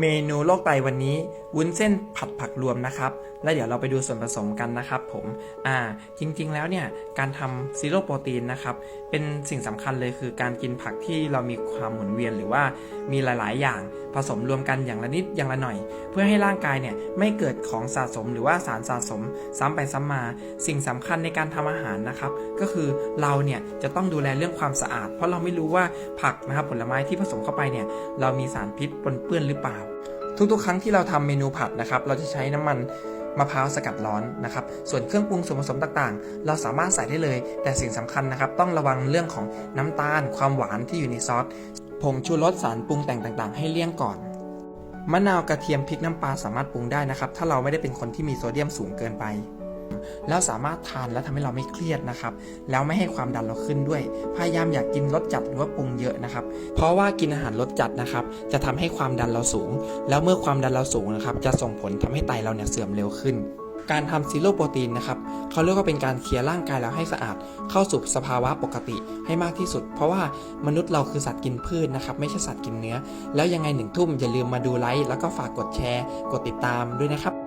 เมนูโลกไตวันนี้วุ้นเส้นผัดผักรวมนะครับ แล้วเดี๋ยวเราไปดูส่วนผสมกันนะครับผมอ่าจริงๆแล้วเนี่ยการทำซีโร่โปรตีนนะครับเป็นสิ่งสำคัญเลยคือการกินผักที่เรามีความหมุนเวียนหรือว่ามีหลายๆ อย่างผสมรวมกันอย่างละนิดอย่างละหน่อย เพื่อให้ร่างกายเนี่ยไม่เกิดของสะสมหรือว่าสารสะสมซ้ำไปซ้ำมา สิ่งสำคัญในการทำอาหารนะครับก็คือเราเนี่ยจะต้องดูแลเรื่องความสะอาด เพราะเราไม่รู้ว่าผักนะครับผลไม้ที่ผสมเข้าไปเนี่ยเรามีสารพิษปนเปื้อนหรือเปล่า ทุกๆ ครั้งที่เราทำเมนูผัดนะครับ เราจะใช้น้ำมันมะพร้าวสกัดร้อนนะครับ ส่วนเครื่องปรุงส่วนผสมต่างๆ เราสามารถใส่ได้เลย แต่สิ่งสำคัญนะครับ ต้องระวังเรื่องของน้ำตาล ความหวานที่อยู่ในซอส ผงชูรสสารปรุงแต่งต่างๆ ให้เลี่ยงก่อน มะนาวกระเทียมพริกน้ำปลาสามารถปรุงได้นะครับ ถ้าเราไม่ได้เป็นคนที่มีโซเดียมสูงเกินไป แล้วสามารถทานแล้วทำให้เราไม่เครียดนะครับ แล้วไม่ให้ความดันเราขึ้นด้วย พยายามอยากกินรสจัดหรือว่าปรุงเยอะนะครับ เพราะว่ากินอาหารรสจัดนะครับ จะทำให้ความดันเราสูง แล้วเมื่อความดันเราสูงนะครับ จะส่งผลทำให้ไตเราเนี่ยเสื่อมเร็วขึ้น การทำซีโร่โปรตีนนะครับเขาเรียกว่าเป็นการเคลียร์ร่างกายเราให้สะอาด เข้าสู่สภาวะปกติให้มากที่สุด เพราะว่ามนุษย์เราคือสัตว์กินพืชนะครับ ไม่ใช่สัตว์กินเนื้อ แล้วยังไงหนึ่งทุ่มอย่าลืมมาดูไลค์แล้วก็ฝากกดแชร์ กดติดตามด้วยนะครับ